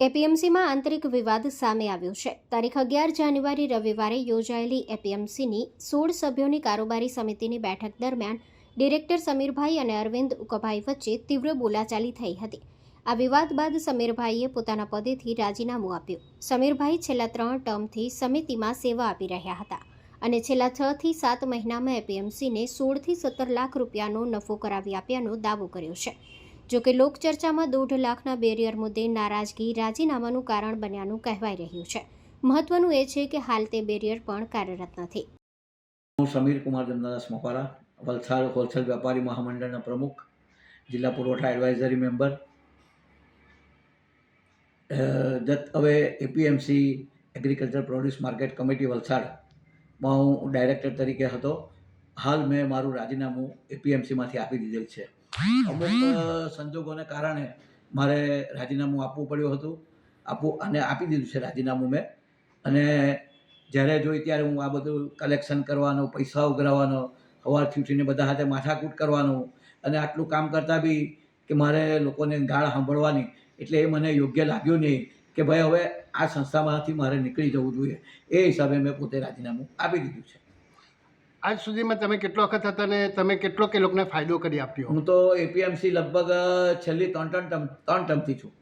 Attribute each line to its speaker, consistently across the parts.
Speaker 1: એપીએમસીમાં આંતરિક વિવાદ સામે આવ્યો છે. તારીખ અગિયાર જાન્યુઆરી રવિવારે યોજાયેલી એપીએમસીની સોળ સભ્યોની કારોબારી સમિતિની બેઠક દરમિયાન ડિરેક્ટર સમીરભાઈ અને અરવિંદ ઉકભાઈ વચ્ચે તીવ્ર બોલાચાલી થઈ હતી. આ વિવાદ બાદ સમીરભાઈએ પોતાના પદેથી રાજીનામું આપ્યું. સમીરભાઈ છેલ્લા ત્રણ ટર્મથી સમિતિમાં સેવા આપી રહ્યા હતા અને છેલ્લા છ થી સાત મહિનામાં એપીએમસીને સોળથી સત્તર લાખ રૂપિયાનો નફો કરાવી આપ્યાનો દાવો કર્યો છે. જોકે લોકચર્ચામાં દોઢ લાખના બેરિયર મુદ્દે નારાજગી રાજીનામાનું કારણ બન્યાનું કહેવાઈ રહ્યું છે. મહત્વનું એ છે કે હાલ તે બેરિયર પણ કાર્યરત નથી.
Speaker 2: હું સમીર કુમાર જમદાદાસ મપારા વલસાડ હોલસેલ વેપારી મહામંડળના પ્રમુખ, જિલ્લા પુરવઠા એડવાઇઝરી મેમ્બર. હવે APMC agriculture produce market committee વલસાડમાં હું ડાયરેક્ટર તરીકે હતો. હાલ મેં મારું રાજીનામું એપીએમસીમાંથી આપી દીધેલ છે. અમુક સંજોગોને કારણે મારે રાજીનામું આપવું પડ્યું હતું. આપવું અને આપી દીધું છે રાજીનામું મેં. અને જ્યારે જોઈ ત્યારે હું આ બધું કલેક્શન કરવાનું, પૈસા ઉઘરાવવાનો સવારથી ઉઠીને બધા સાથે માથાકૂટ કરવાનું અને આટલું કામ કરતાં બી કે મારે લોકોને ગાળ સાંભળવાની એટલે એ મને યોગ્ય લાગ્યું નહીં કે ભાઈ હવે આ સંસ્થામાંથી મારે નીકળી જવું જોઈએ. એ હિસાબે મેં પોતે રાજીનામું આપી દીધું છે.
Speaker 3: આજ સુધીમાં તમે કેટલો વખત હતા અને તમે કેટલો કે લોકોને ફાયદો કરી આપ્યો?
Speaker 2: હું તો એપીએમસી લગભગ છેલ્લી ત્રણ ત્રણ ટર્મ ત્રણ ટર્મથી છું.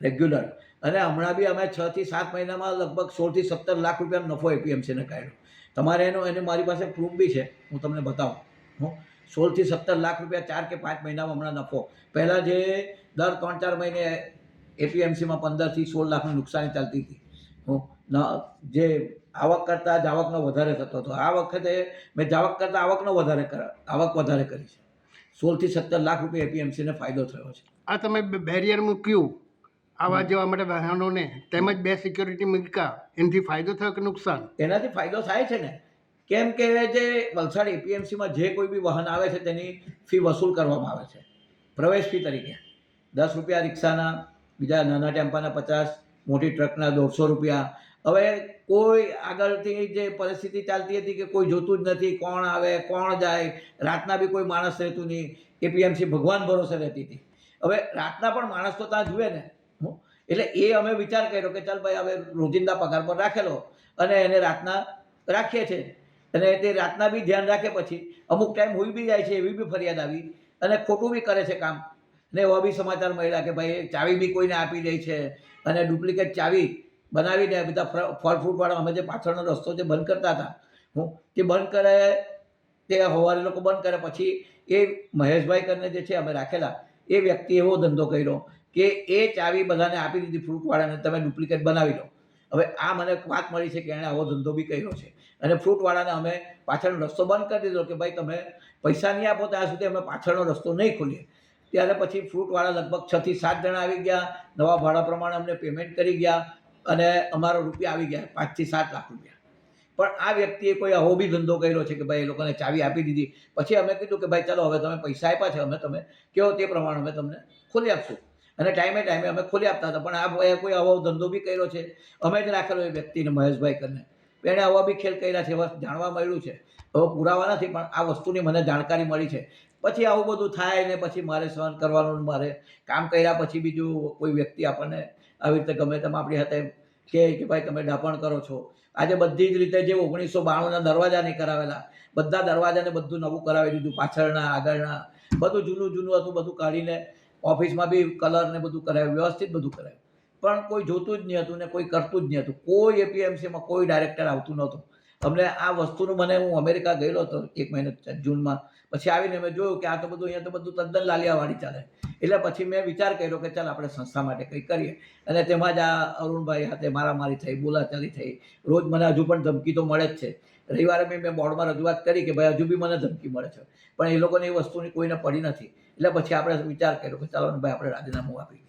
Speaker 2: રેગ્યુલર અને હમણાં બી અમે છ થી સાત મહિનામાં લગભગ સોળથી સત્તર લાખ રૂપિયાનો નફો એપીએમસીને કાઢ્યો. તમારે એનો, એને મારી પાસે પ્રૂફ બી છે. હું તમને બતાવું. હું સોળથી સત્તર લાખ રૂપિયા ચાર કે પાંચ મહિનામાં હમણાં નફો. પહેલાં જે દર ત્રણ ચાર મહિને એપીએમસીમાં પંદરથી સોળ લાખની નુકસાની ચાલતી હતી. હું જે આવક કરતાં જાવકનો વધારે થતો હતો. આ વખતે મેં જાવક કરતાં આવકનો વધારે આવક વધારે કરી છે. સોળથી સત્તર લાખ રૂપિયા એપીએમસીને ફાયદો થયો છે.
Speaker 3: આ તમે બેરિયર મૂક્યું. આવા જવા માટે વાહનોને તેમજ બે સિક્યોરિટી મૂક્યા. એનાથી ફાયદો થયો કે નુકસાન?
Speaker 2: એનાથી ફાયદો થાય છે ને. કેમ કે જે વલસાડ એપીએમસીમાં જે કોઈ બી વાહન આવે છે તેની ફી વસૂલ કરવામાં આવે છે. પ્રવેશ ફી તરીકે. દસ રૂપિયા રિક્ષાના બીજા નાના ટેમ્પાના પચાસ મોટી ટ્રકના દોઢસો રૂપિયા હવે કોઈ આગળથી જે પરિસ્થિતિ ચાલતી હતી કે કોઈ જોતું જ નથી, કોણ આવે, કોણ જાય, રાતના બી કોઈ માણસ રહેતું નહીં એપીએમસી ભગવાન ભરોસે રહેતી હતી. હવે રાતના પણ માણસ તો ત્યાં જુએ ને એટલે એ અમે વિચાર કર્યો કે ચાલ ભાઈ હવે રોજિંદા પગાર પર રાખેલો અને એને રાતના રાખીએ છીએ અને તે રાતના બી ધ્યાન રાખે પછી અમુક ટાઈમ હોઈ બી જાય છે, એવી બી ફરિયાદ આવી અને ખોટું બી કરે છે કામ. ને એવા બી સમાચાર મળ્યા કે ભાઈ ચાવી બી કોઈને આપી દે છે અને ડુપ્લિકેટ ચાવી બનાવીને બધા ફળ ફળ ફ્રૂટવાળા અમે જે પાછળનો રસ્તો જે બંધ કરતા હતા, હું તે બંધ કરે, તે હવારે લોકો બંધ કરે, પછી એ મહેશભાઈ કરીને જે છે અમે રાખેલા, એ વ્યક્તિ એવો ધંધો કર્યો કે એ ચાવી બધાને આપી દીધી ફ્રૂટવાળાને તમે ડુપ્લિકેટ બનાવી લો. હવે આ મને વાત મળી છે કે એણે આવો ધંધો બી કર્યો છે. અને ફ્રૂટવાળાને અમે પાછળનો રસ્તો બંધ કરી દીધો કે ભાઈ તમે પૈસા નહીં આપો, ત્યાં સુધી અમે પાછળનો રસ્તો નહીં ખોલીએ. ત્યારે પછી ફ્રૂટવાળા લગભગ છથી સાત જણા આવી ગયા, નવા ભાડા પ્રમાણે અમને પેમેન્ટ કરી ગયા અને અમારો રૂપિયા આવી ગયા, પાંચથી સાત લાખ રૂપિયા. પણ આ વ્યક્તિએ કોઈ આવો બી ધંધો કર્યો છે કે ભાઈ એ લોકોને ચાવી આપી દીધી. પછી અમે કીધું કે ભાઈ ચાલો, હવે તમે પૈસા આપ્યા છે, અમે તમે કહો તે પ્રમાણે અમે તમને ખોલી આપશું. અને ટાઈમે ટાઈમે અમે ખોલી આપતા હતા, પણ આ કોઈ આવો ધંધો બી કર્યો છે. અમે જ રાખેલો એ વ્યક્તિને મહેશભાઈ કરીને. એણે આવા બી ખેલ કર્યા છે જાણવા મળ્યું છે. હવે પુરાવા નથી, પણ આ વસ્તુની મને જાણકારી મળી છે. પછી આવું બધું થાય ને પછી મારે સહન કરવાનું મારે કામ કર્યા પછી બીજું કોઈ વ્યક્તિ આપણને આવી રીતે ગમે તેમ આપણી હાથે કહે કે ભાઈ તમે ડાપણ કરો છો. આજે બધી જ રીતે જે ઓગણીસો બાણુંના દરવાજા નહીં કરાવેલા, બધા દરવાજાને બધું નવું કરાવી દીધું, પાછળના, આગળના, બધું જૂનું જૂનું હતું, બધું કાઢીને ઓફિસમાં બી કલર ને બધું કરાવ્યું, વ્યવસ્થિત બધું કરાવ્યું. પણ કોઈ જોતું જ નહીં હતું ને કોઈ કરતું જ નહીં હતું કોઈ એપીએમસીમાં કોઈ ડાયરેક્ટર આવતું નહોતું. અમને આ વસ્તુનું મને હું અમેરિકા ગયેલો હતો એક મહિને જૂનમાં. પછી આવીને મેં જોયું કે આ તો બધું અહીંયા તો બધું તદ્દન લાલિયાવાળી ચાલે. એટલે પછી મેં વિચાર કર્યો કે ચાલ આપણે સંસ્થા માટે કંઈ કરીએ. અને તેમાં જ આ અરુણભાઈ સાથે મારામારી થઈ, બોલાચાલી થઈ. રોજ મને હજુ પણ ધમકી તો મળે જ છે. રવિવારે મેં મેં બોર્ડમાં રજૂઆત કરી કે ભાઈ હજુ બી મને ધમકી મળે છે. પણ એ લોકોને એ વસ્તુની કોઈને પડી નથી. એટલે પછી આપણે વિચાર કર્યો કે ચાલો ભાઈ આપણે રાજીનામું આપી